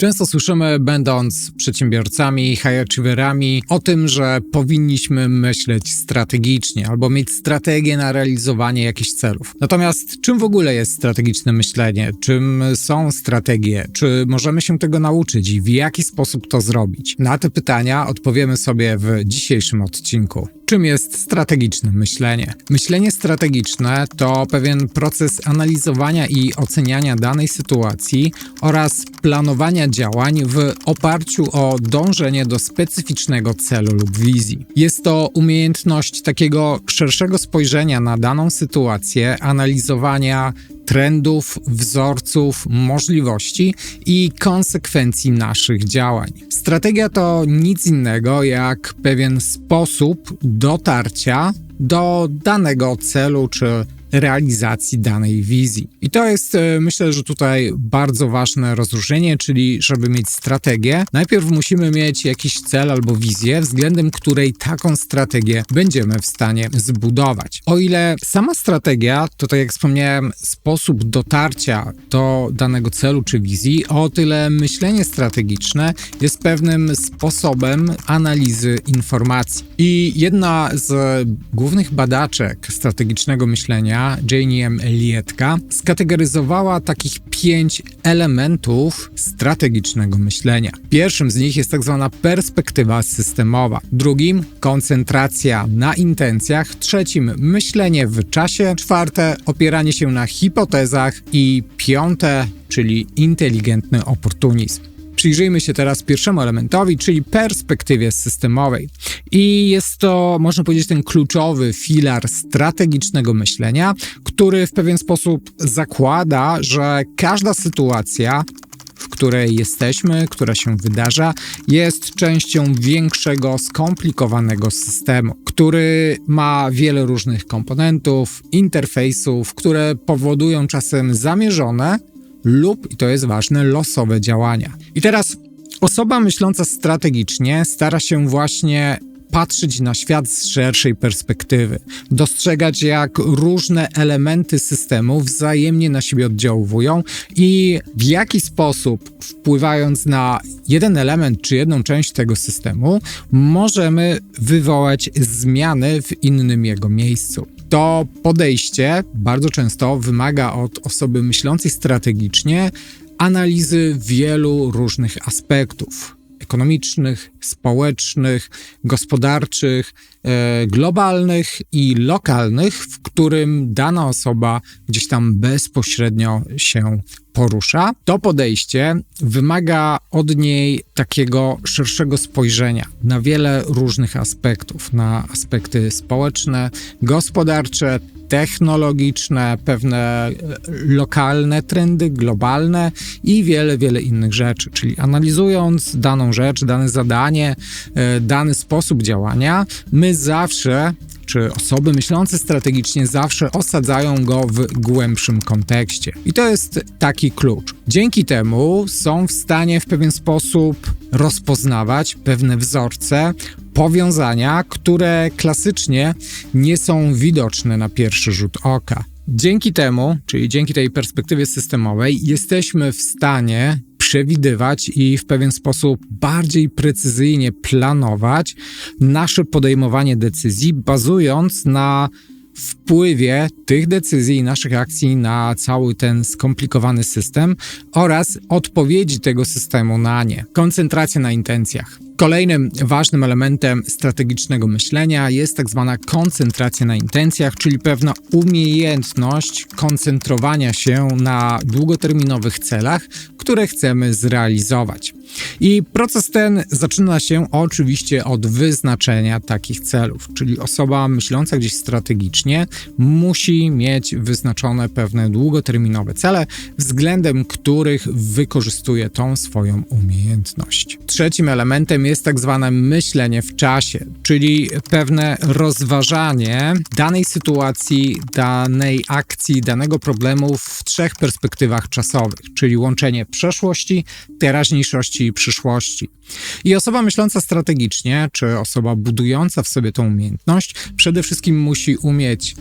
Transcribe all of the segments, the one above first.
Często słyszymy, będąc przedsiębiorcami, high achieverami, o tym, że powinniśmy myśleć strategicznie albo mieć strategię na realizowanie jakichś celów. Natomiast czym w ogóle jest strategiczne myślenie? Czym są strategie? Czy możemy się tego nauczyć i w jaki sposób to zrobić? Na te pytania odpowiemy sobie w dzisiejszym odcinku. Czym jest strategiczne myślenie? Myślenie strategiczne to pewien proces analizowania i oceniania danej sytuacji oraz planowania działań w oparciu o dążenie do specyficznego celu lub wizji. Jest to umiejętność takiego szerszego spojrzenia na daną sytuację, analizowania trendów, wzorców, możliwości i konsekwencji naszych działań. Strategia to nic innego jak pewien sposób dotarcia do danego celu czy realizacji danej wizji. I to jest, e, myślę, że tutaj bardzo ważne rozróżnienie, czyli żeby mieć strategię, najpierw musimy mieć jakiś cel albo wizję, względem której taką strategię będziemy w stanie zbudować. O ile sama strategia, to tak jak wspomniałem, sposób dotarcia do danego celu czy wizji, o tyle myślenie strategiczne jest pewnym sposobem analizy informacji. I jedna z głównych badaczek strategicznego myślenia, Janie M. Lietka skategoryzowała takich pięć elementów strategicznego myślenia. Pierwszym z nich jest tak zwana perspektywa systemowa, drugim koncentracja na intencjach, trzecim myślenie w czasie, czwarte opieranie się na hipotezach i piąte, czyli inteligentny oportunizm. Przyjrzyjmy się teraz pierwszemu elementowi, czyli perspektywie systemowej. I jest to, można powiedzieć, ten kluczowy filar strategicznego myślenia, który w pewien sposób zakłada, że każda sytuacja, w której jesteśmy, która się wydarza, jest częścią większego, skomplikowanego systemu, który ma wiele różnych komponentów, interfejsów, które powodują czasem zamierzone lub, i to jest ważne, losowe działania. I teraz osoba myśląca strategicznie stara się właśnie patrzeć na świat z szerszej perspektywy, dostrzegać jak różne elementy systemu wzajemnie na siebie oddziałują i w jaki sposób wpływając na jeden element czy jedną część tego systemu, możemy wywołać zmiany w innym jego miejscu. To podejście bardzo często wymaga od osoby myślącej strategicznie analizy wielu różnych aspektów ekonomicznych, społecznych, gospodarczych, e, globalnych i lokalnych, w którym dana osoba gdzieś tam bezpośrednio się porusza. To podejście wymaga od niej takiego szerszego spojrzenia na wiele różnych aspektów, na aspekty społeczne, gospodarcze, technologiczne, pewne lokalne trendy, globalne i wiele, wiele innych rzeczy. Czyli analizując daną rzecz, dane zadanie, e, dany sposób działania, my zawsze czy osoby myślące strategicznie zawsze osadzają go w głębszym kontekście. I to jest taki klucz. Dzięki temu są w stanie w pewien sposób rozpoznawać pewne wzorce, powiązania, które klasycznie nie są widoczne na pierwszy rzut oka. Dzięki temu, czyli dzięki tej perspektywie systemowej, jesteśmy w stanie przewidywać i w pewien sposób bardziej precyzyjnie planować nasze podejmowanie decyzji, bazując na wpływie tych decyzji i naszych akcji na cały ten skomplikowany system oraz odpowiedzi tego systemu na nie. Koncentracja na intencjach. Kolejnym ważnym elementem strategicznego myślenia jest tak zwana koncentracja na intencjach, czyli pewna umiejętność koncentrowania się na długoterminowych celach, które chcemy zrealizować. I proces ten zaczyna się oczywiście od wyznaczenia takich celów, czyli osoba myśląca gdzieś strategicznie musi mieć wyznaczone pewne długoterminowe cele, względem których wykorzystuje tą swoją umiejętność. Trzecim elementem jest tak zwane myślenie w czasie, czyli pewne rozważanie danej sytuacji, danej akcji, danego problemu w trzech perspektywach czasowych, czyli łączenie przeszłości, teraźniejszości i przyszłości. I osoba myśląca strategicznie, czy osoba budująca w sobie tą umiejętność, przede wszystkim musi umieć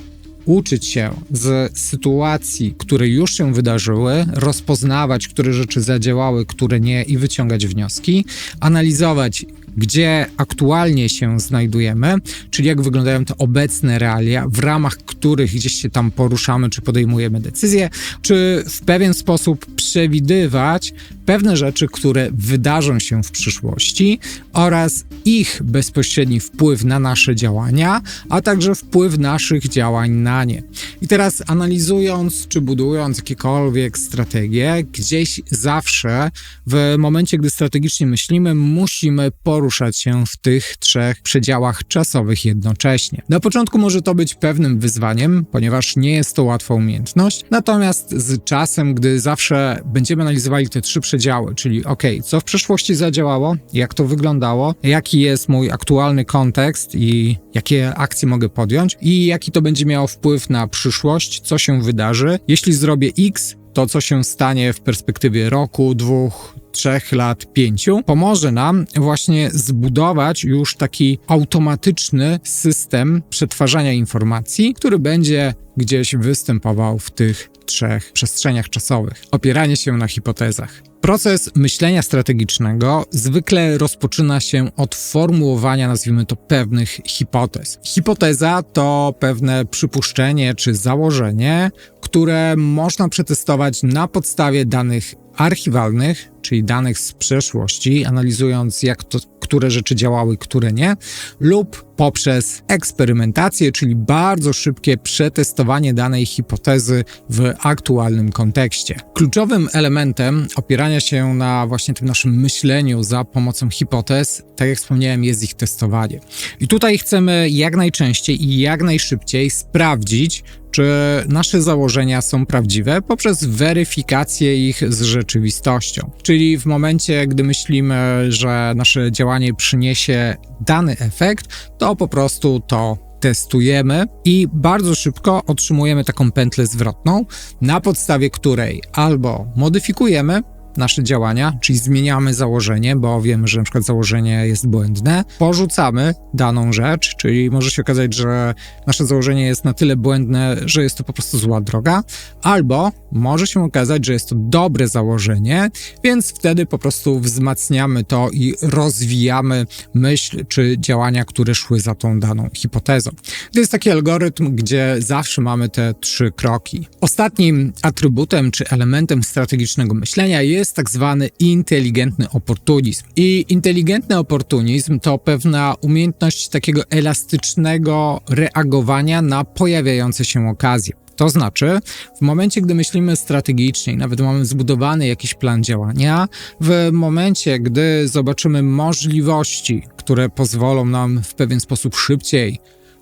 uczyć się z sytuacji, które już się wydarzyły, rozpoznawać, które rzeczy zadziałały, które nie i wyciągać wnioski, analizować gdzie aktualnie się znajdujemy, czyli jak wyglądają te obecne realia, w ramach których gdzieś się tam poruszamy, czy podejmujemy decyzje, czy w pewien sposób przewidywać pewne rzeczy, które wydarzą się w przyszłości oraz ich bezpośredni wpływ na nasze działania, a także wpływ naszych działań na nie. I teraz analizując czy budując jakiekolwiek strategie, gdzieś zawsze w momencie, gdy strategicznie myślimy, musimy poruszać się w tych trzech przedziałach czasowych jednocześnie. Na początku może to być pewnym wyzwaniem, ponieważ nie jest to łatwa umiejętność, natomiast z czasem, gdy zawsze będziemy analizowali te trzy przedziały, czyli ok, co w przeszłości zadziałało, jak to wyglądało, jaki jest mój aktualny kontekst i jakie akcje mogę podjąć i jaki to będzie miało wpływ na przyszłość, co się wydarzy. Jeśli zrobię X, to co się stanie w perspektywie roku, dwóch, trzech lat, pięciu, pomoże nam właśnie zbudować już taki automatyczny system przetwarzania informacji, który będzie gdzieś występował w tych trzech przestrzeniach czasowych. Opieranie się na hipotezach. Proces myślenia strategicznego zwykle rozpoczyna się od formułowania, nazwijmy to, pewnych hipotez. Hipoteza to pewne przypuszczenie czy założenie, które można przetestować na podstawie danych archiwalnych, czyli danych z przeszłości, analizując jak to, które rzeczy działały, które nie, lub poprzez eksperymentację, czyli bardzo szybkie przetestowanie danej hipotezy w aktualnym kontekście. Kluczowym elementem opierania się na właśnie tym naszym myśleniu za pomocą hipotez, tak jak wspomniałem, jest ich testowanie. I tutaj chcemy jak najczęściej i jak najszybciej sprawdzić, czy nasze założenia są prawdziwe poprzez weryfikację ich z rzeczywistością. Czyli w momencie, gdy myślimy, że nasze działanie przyniesie dany efekt, to po prostu to testujemy i bardzo szybko otrzymujemy taką pętlę zwrotną, na podstawie której albo modyfikujemy nasze działania, czyli zmieniamy założenie, bo wiemy, że na przykład założenie jest błędne, porzucamy daną rzecz, czyli może się okazać, że nasze założenie jest na tyle błędne, że jest to po prostu zła droga, albo może się okazać, że jest to dobre założenie, więc wtedy po prostu wzmacniamy to i rozwijamy myśl czy działania, które szły za tą daną hipotezą. To jest taki algorytm, gdzie zawsze mamy te trzy kroki. Ostatnim atrybutem czy elementem strategicznego myślenia jest jest tak zwany inteligentny oportunizm. I inteligentny oportunizm to pewna umiejętność takiego elastycznego reagowania na pojawiające się okazje. To znaczy, w momencie, gdy myślimy strategicznie nawet mamy zbudowany jakiś plan działania, w momencie, gdy zobaczymy możliwości, które pozwolą nam w pewien sposób szybciej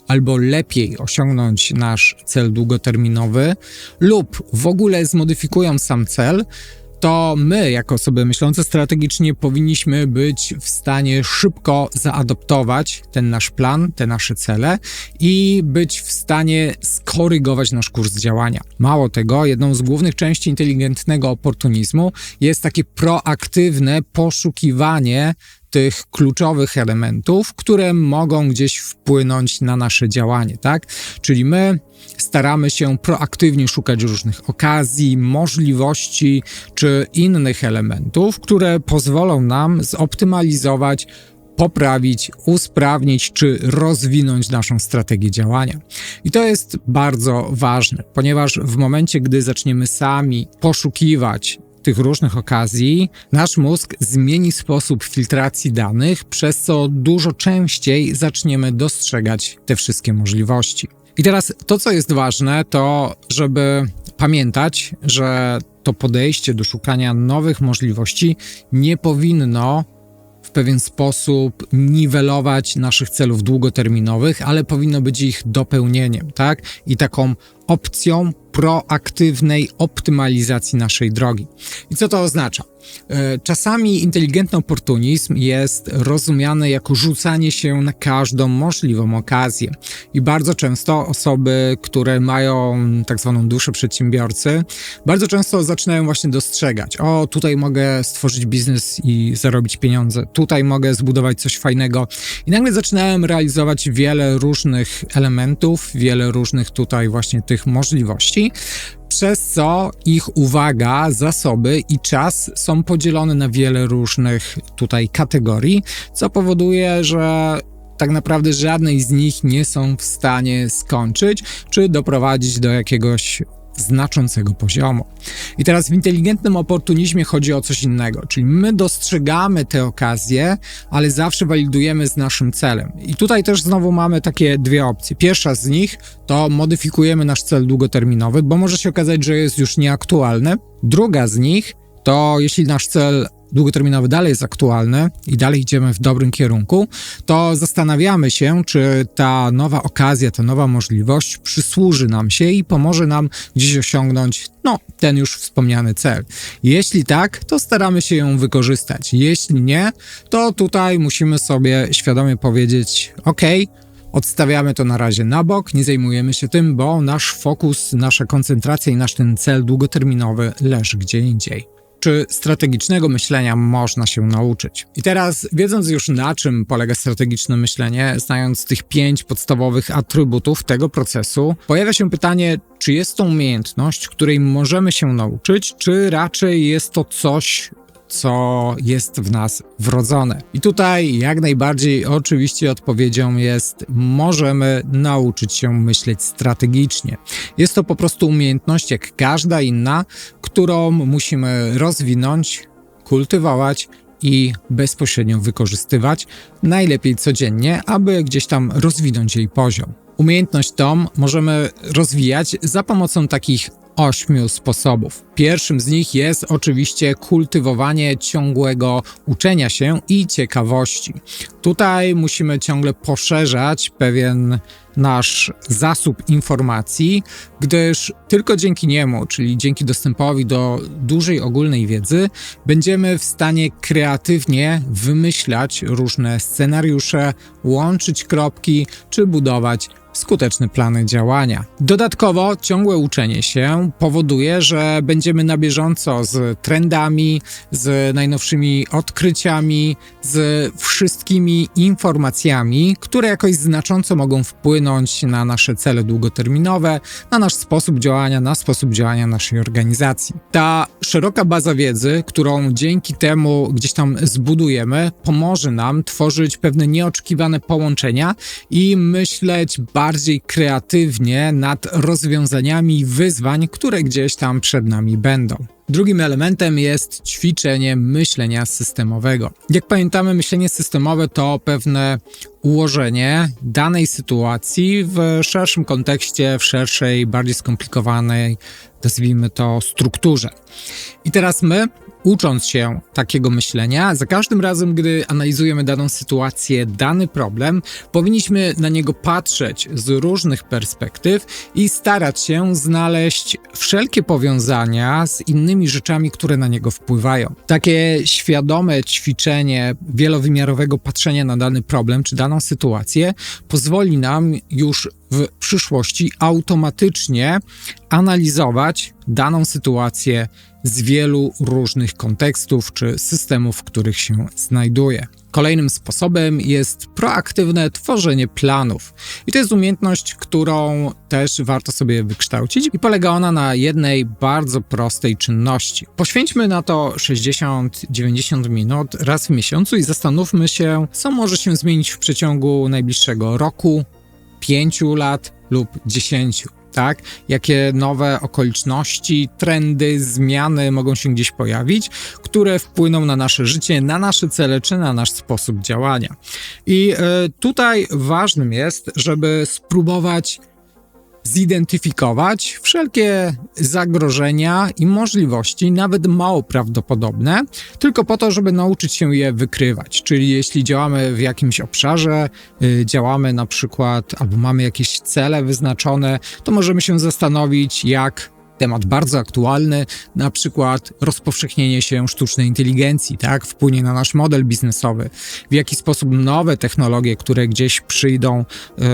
albo lepiej osiągnąć nasz cel długoterminowy, lub w ogóle zmodyfikują sam cel, to my, jako osoby myślące strategicznie, powinniśmy być w stanie szybko zaadoptować ten nasz plan, te nasze cele i być w stanie skorygować nasz kurs działania. Mało tego, jedną z głównych części inteligentnego oportunizmu jest takie proaktywne poszukiwanie tych kluczowych elementów, które mogą gdzieś wpłynąć na nasze działanie, tak? Czyli my staramy się proaktywnie szukać różnych okazji, możliwości czy innych elementów, które pozwolą nam zoptymalizować poprawić, usprawnić czy rozwinąć naszą strategię działania. I to jest bardzo ważne, ponieważ w momencie, gdy zaczniemy sami poszukiwać tych różnych okazji, nasz mózg zmieni sposób filtracji danych, przez co dużo częściej zaczniemy dostrzegać te wszystkie możliwości. I teraz to, co jest ważne, to żeby pamiętać, że to podejście do szukania nowych możliwości nie powinno w pewien sposób niwelować naszych celów długoterminowych, ale powinno być ich dopełnieniem, tak? I taką opcją proaktywnej optymalizacji naszej drogi. I co to oznacza? E, czasami inteligentny oportunizm jest rozumiany jako rzucanie się na każdą możliwą okazję. I bardzo często osoby, które mają tak zwaną duszę przedsiębiorcy, bardzo często zaczynają właśnie dostrzegać: o, tutaj mogę stworzyć biznes i zarobić pieniądze, tutaj mogę zbudować coś fajnego. I nagle zaczynałem realizować wiele różnych elementów, wiele różnych tutaj właśnie tych możliwości przez co ich uwaga, zasoby i czas są podzielone na wiele różnych tutaj kategorii, co powoduje, że tak naprawdę żadnej z nich nie są w stanie skończyć czy doprowadzić do jakiegoś znaczącego poziomu. I teraz w inteligentnym oportunizmie chodzi o coś innego, czyli my dostrzegamy te okazje, ale zawsze walidujemy z naszym celem. I tutaj też znowu mamy takie dwie opcje. Pierwsza z nich to modyfikujemy nasz cel długoterminowy, bo może się okazać, że jest już nieaktualny. Druga z nich to jeśli nasz cel długoterminowy dalej jest aktualny i dalej idziemy w dobrym kierunku, to zastanawiamy się, czy ta nowa okazja, ta nowa możliwość przysłuży nam się i pomoże nam gdzieś osiągnąć no, ten już wspomniany cel. Jeśli tak, to staramy się ją wykorzystać. Jeśli nie, to tutaj musimy sobie świadomie powiedzieć: OK, odstawiamy to na razie na bok, nie zajmujemy się tym, bo nasz fokus, nasza koncentracja i nasz ten cel długoterminowy leży gdzie indziej czy strategicznego myślenia można się nauczyć. I teraz, wiedząc już na czym polega strategiczne myślenie, znając tych pięć podstawowych atrybutów tego procesu, pojawia się pytanie, czy jest to umiejętność, której możemy się nauczyć, czy raczej jest to coś, co jest w nas wrodzone. I tutaj jak najbardziej oczywiście odpowiedzią jest możemy nauczyć się myśleć strategicznie. Jest to po prostu umiejętność jak każda inna, którą musimy rozwinąć, kultywować i bezpośrednio wykorzystywać, najlepiej codziennie, aby gdzieś tam rozwinąć jej poziom. Umiejętność tą możemy rozwijać za pomocą takich ośmiu sposobów. Pierwszym z nich jest oczywiście kultywowanie ciągłego uczenia się i ciekawości. Tutaj musimy ciągle poszerzać pewien nasz zasób informacji, gdyż tylko dzięki niemu, czyli dzięki dostępowi do dużej ogólnej wiedzy, będziemy w stanie kreatywnie wymyślać różne scenariusze, łączyć kropki czy budować skuteczne plany działania. Dodatkowo ciągłe uczenie się powoduje, że będziemy na bieżąco z trendami, z najnowszymi odkryciami, z wszystkimi informacjami, które jakoś znacząco mogą wpłynąć na nasze cele długoterminowe, na nasz sposób działania, na sposób działania naszej organizacji. Ta szeroka baza wiedzy, którą dzięki temu gdzieś tam zbudujemy, pomoże nam tworzyć pewne nieoczekiwane połączenia i myśleć bardzo bardziej kreatywnie nad rozwiązaniami wyzwań, które gdzieś tam przed nami będą. Drugim elementem jest ćwiczenie myślenia systemowego. Jak pamiętamy, myślenie systemowe to pewne ułożenie danej sytuacji w szerszym kontekście, w szerszej, bardziej skomplikowanej, nazwijmy to, strukturze. I teraz my ucząc się takiego myślenia, za każdym razem, gdy analizujemy daną sytuację, dany problem, powinniśmy na niego patrzeć z różnych perspektyw i starać się znaleźć wszelkie powiązania z innymi rzeczami, które na niego wpływają. Takie świadome ćwiczenie wielowymiarowego patrzenia na dany problem czy daną sytuację pozwoli nam już w przyszłości automatycznie analizować daną sytuację z wielu różnych kontekstów czy systemów, w których się znajduje. Kolejnym sposobem jest proaktywne tworzenie planów. I to jest umiejętność, którą też warto sobie wykształcić i polega ona na jednej bardzo prostej czynności. Poświęćmy na to 60-90 minut raz w miesiącu i zastanówmy się, co może się zmienić w przeciągu najbliższego roku, 5 lat lub 10 tak? Jakie nowe okoliczności, trendy, zmiany mogą się gdzieś pojawić, które wpłyną na nasze życie, na nasze cele czy na nasz sposób działania. I y, tutaj ważnym jest, żeby spróbować zidentyfikować wszelkie zagrożenia i możliwości, nawet mało prawdopodobne, tylko po to, żeby nauczyć się je wykrywać. Czyli jeśli działamy w jakimś obszarze, yy, działamy na przykład albo mamy jakieś cele wyznaczone, to możemy się zastanowić, jak temat bardzo aktualny, na przykład rozpowszechnienie się sztucznej inteligencji, tak, wpłynie na nasz model biznesowy, w jaki sposób nowe technologie, które gdzieś przyjdą yy,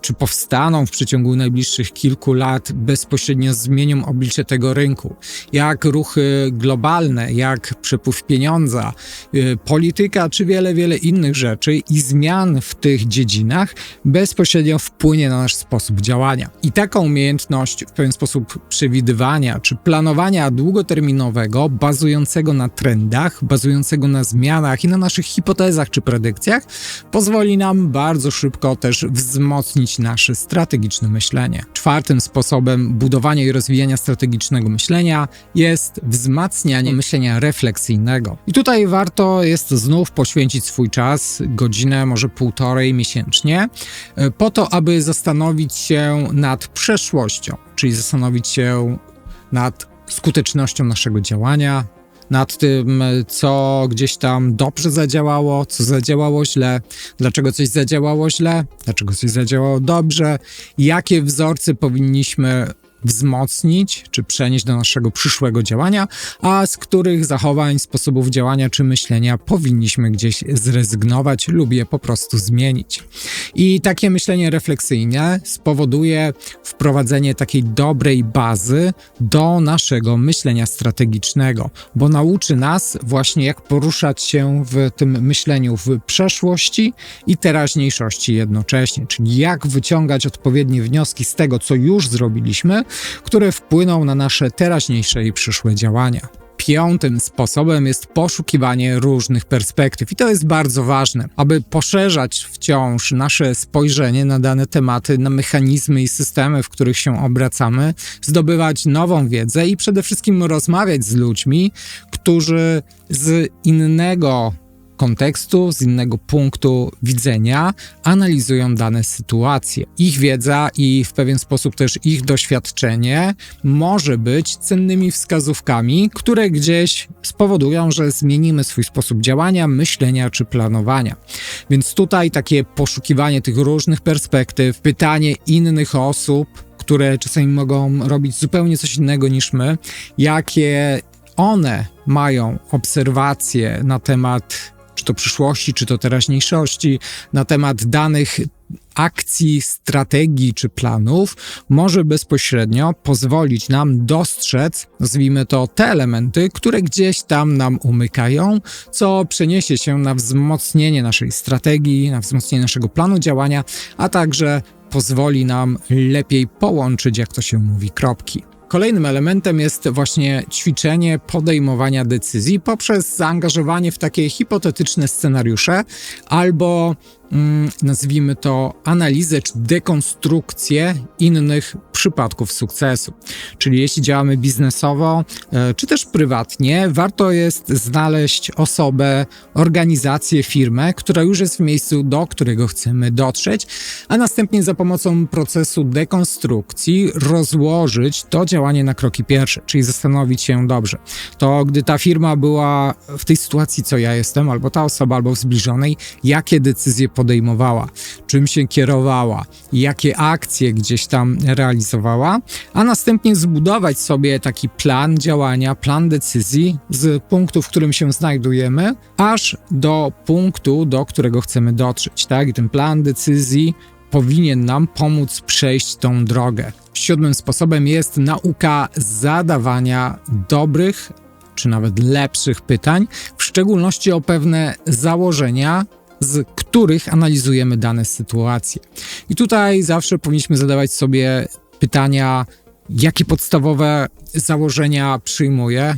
czy powstaną w przeciągu najbliższych kilku lat, bezpośrednio zmienią oblicze tego rynku, jak ruchy globalne, jak przepływ pieniądza, yy, polityka, czy wiele, wiele innych rzeczy i zmian w tych dziedzinach bezpośrednio wpłynie na nasz sposób działania. I taką umiejętność w pewien sposób przewidywać przewidywania czy planowania długoterminowego, bazującego na trendach, bazującego na zmianach i na naszych hipotezach czy predykcjach, pozwoli nam bardzo szybko też wzmocnić nasze strategiczne myślenie. Czwartym sposobem budowania i rozwijania strategicznego myślenia jest wzmacnianie myślenia refleksyjnego. I tutaj warto jest znów poświęcić swój czas, godzinę, może półtorej miesięcznie, e, po to, aby zastanowić się nad przeszłością, czyli zastanowić się nad skutecznością naszego działania, nad tym, co gdzieś tam dobrze zadziałało, co zadziałało źle, dlaczego coś zadziałało źle, dlaczego coś zadziałało dobrze, jakie wzorce powinniśmy wzmocnić czy przenieść do naszego przyszłego działania, a z których zachowań, sposobów działania czy myślenia powinniśmy gdzieś zrezygnować lub je po prostu zmienić. I takie myślenie refleksyjne spowoduje wprowadzenie takiej dobrej bazy do naszego myślenia strategicznego, bo nauczy nas właśnie jak poruszać się w tym myśleniu w przeszłości i teraźniejszości jednocześnie, czyli jak wyciągać odpowiednie wnioski z tego, co już zrobiliśmy, które wpłyną na nasze teraźniejsze i przyszłe działania. Piątym sposobem jest poszukiwanie różnych perspektyw, i to jest bardzo ważne, aby poszerzać wciąż nasze spojrzenie na dane tematy, na mechanizmy i systemy, w których się obracamy, zdobywać nową wiedzę i przede wszystkim rozmawiać z ludźmi, którzy z innego kontekstu, z innego punktu widzenia analizują dane sytuacje. Ich wiedza i w pewien sposób też ich doświadczenie może być cennymi wskazówkami, które gdzieś spowodują, że zmienimy swój sposób działania, myślenia czy planowania. Więc tutaj takie poszukiwanie tych różnych perspektyw, pytanie innych osób, które czasami mogą robić zupełnie coś innego niż my, jakie one mają obserwacje na temat czy to przyszłości, czy to teraźniejszości, na temat danych akcji, strategii czy planów, może bezpośrednio pozwolić nam dostrzec, nazwijmy to, te elementy, które gdzieś tam nam umykają, co przeniesie się na wzmocnienie naszej strategii, na wzmocnienie naszego planu działania, a także pozwoli nam lepiej połączyć, jak to się mówi, kropki. Kolejnym elementem jest właśnie ćwiczenie podejmowania decyzji poprzez zaangażowanie w takie hipotetyczne scenariusze albo nazwijmy to analizę czy dekonstrukcję innych przypadków sukcesu. Czyli jeśli działamy biznesowo e, czy też prywatnie, warto jest znaleźć osobę, organizację, firmę, która już jest w miejscu, do którego chcemy dotrzeć, a następnie za pomocą procesu dekonstrukcji rozłożyć to działanie na kroki pierwsze, czyli zastanowić się dobrze. To gdy ta firma była w tej sytuacji, co ja jestem, albo ta osoba, albo w zbliżonej, jakie decyzje podejmowała, czym się kierowała, jakie akcje gdzieś tam realizowała, a następnie zbudować sobie taki plan działania, plan decyzji z punktu, w którym się znajdujemy, aż do punktu, do którego chcemy dotrzeć, tak? I ten plan decyzji powinien nam pomóc przejść tą drogę. Siódmym sposobem jest nauka zadawania dobrych czy nawet lepszych pytań, w szczególności o pewne założenia, z których analizujemy dane sytuacje. I tutaj zawsze powinniśmy zadawać sobie pytania, jakie podstawowe założenia przyjmuję,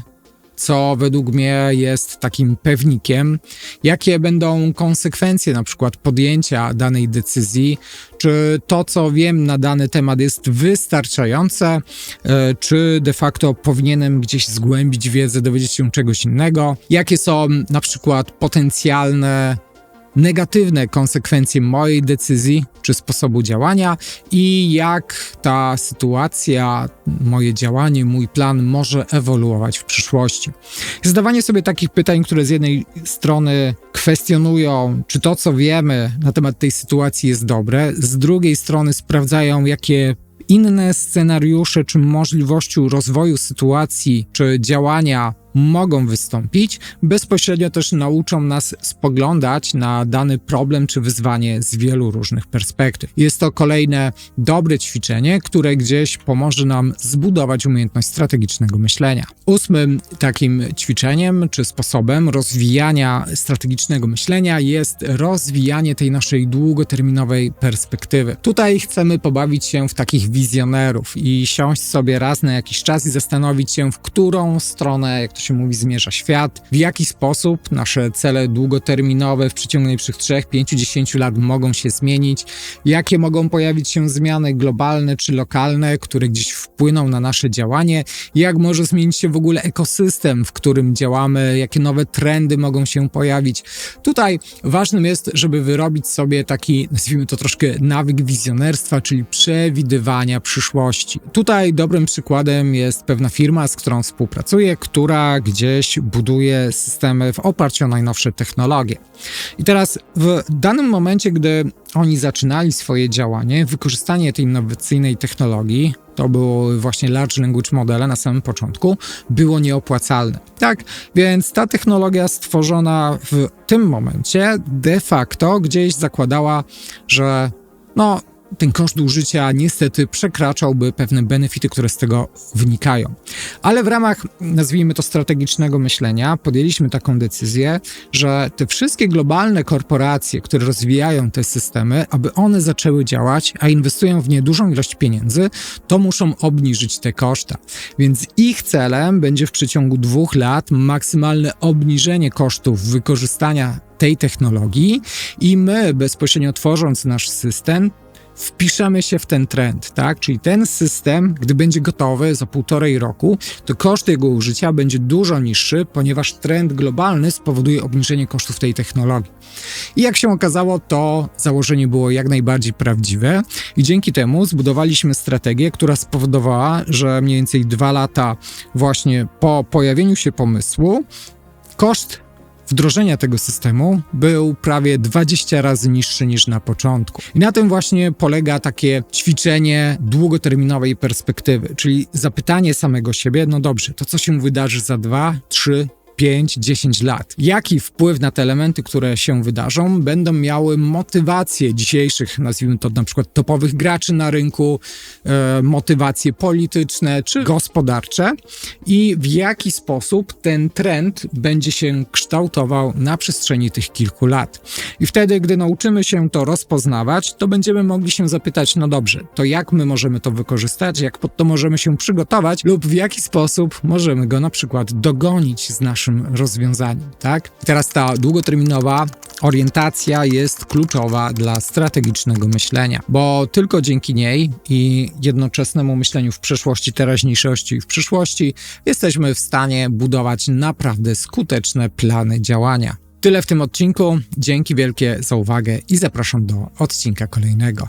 co według mnie jest takim pewnikiem, jakie będą konsekwencje na przykład podjęcia danej decyzji, czy to, co wiem na dany temat jest wystarczające, e, czy de facto powinienem gdzieś zgłębić wiedzę, dowiedzieć się czegoś innego, jakie są na przykład potencjalne negatywne konsekwencje mojej decyzji czy sposobu działania i jak ta sytuacja, moje działanie, mój plan może ewoluować w przyszłości. Zadawanie sobie takich pytań, które z jednej strony kwestionują, czy to, co wiemy na temat tej sytuacji jest dobre, z drugiej strony sprawdzają, jakie inne scenariusze czy możliwości rozwoju sytuacji czy działania mogą wystąpić, bezpośrednio też nauczą nas spoglądać na dany problem czy wyzwanie z wielu różnych perspektyw. Jest to kolejne dobre ćwiczenie, które gdzieś pomoże nam zbudować umiejętność strategicznego myślenia. Ósmym takim ćwiczeniem czy sposobem rozwijania strategicznego myślenia jest rozwijanie tej naszej długoterminowej perspektywy. Tutaj chcemy pobawić się w takich wizjonerów i siąść sobie raz na jakiś czas i zastanowić się, w którą stronę, jak to się mówi, zmierza świat, w jaki sposób nasze cele długoterminowe w przeciągu najbliższych 3, 5, 10 lat mogą się zmienić, jakie mogą pojawić się zmiany globalne czy lokalne, które gdzieś wpłyną na nasze działanie, jak może zmienić się w ogóle ekosystem, w którym działamy, jakie nowe trendy mogą się pojawić. Tutaj ważnym jest, żeby wyrobić sobie taki, nazwijmy to troszkę nawyk wizjonerstwa, czyli przewidywania przyszłości. Tutaj dobrym przykładem jest pewna firma, z którą współpracuję, która gdzieś buduje systemy w oparciu o najnowsze technologie. I teraz w danym momencie, gdy oni zaczynali swoje działanie, wykorzystanie tej innowacyjnej technologii, to było właśnie large language modele na samym początku, było nieopłacalne. Tak, więc ta technologia stworzona w tym momencie de facto gdzieś zakładała, że no ten koszt użycia niestety przekraczałby pewne benefity, które z tego wynikają. Ale w ramach, nazwijmy to, strategicznego myślenia, podjęliśmy taką decyzję, że te wszystkie globalne korporacje, które rozwijają te systemy, aby one zaczęły działać, a inwestują w nie dużą ilość pieniędzy, to muszą obniżyć te koszta. Więc ich celem będzie w przeciągu dwóch lat maksymalne obniżenie kosztów wykorzystania tej technologii i my bezpośrednio tworząc nasz system, wpiszemy się w ten trend, tak? Czyli ten system, gdy będzie gotowy za półtorej roku, to koszt jego użycia będzie dużo niższy, ponieważ trend globalny spowoduje obniżenie kosztów tej technologii. I jak się okazało, to założenie było jak najbardziej prawdziwe i dzięki temu zbudowaliśmy strategię, która spowodowała, że mniej więcej dwa lata właśnie po pojawieniu się pomysłu koszt wdrożenia tego systemu był prawie 20 razy niższy niż na początku. I na tym właśnie polega takie ćwiczenie długoterminowej perspektywy, czyli zapytanie samego siebie, no dobrze, to co się wydarzy za 2, 3, 5-10 lat. Jaki wpływ na te elementy, które się wydarzą, będą miały motywacje dzisiejszych, nazwijmy to na przykład topowych graczy na rynku, e, motywacje polityczne czy gospodarcze i w jaki sposób ten trend będzie się kształtował na przestrzeni tych kilku lat. I wtedy, gdy nauczymy się to rozpoznawać, to będziemy mogli się zapytać, no dobrze, to jak my możemy to wykorzystać, jak pod to możemy się przygotować lub w jaki sposób możemy go na przykład dogonić z naszym rozwiązaniem, tak? Teraz ta długoterminowa orientacja jest kluczowa dla strategicznego myślenia, bo tylko dzięki niej i jednoczesnemu myśleniu w przeszłości, teraźniejszości i w przyszłości jesteśmy w stanie budować naprawdę skuteczne plany działania. Tyle w tym odcinku. Dzięki wielkie za uwagę i zapraszam do odcinka kolejnego.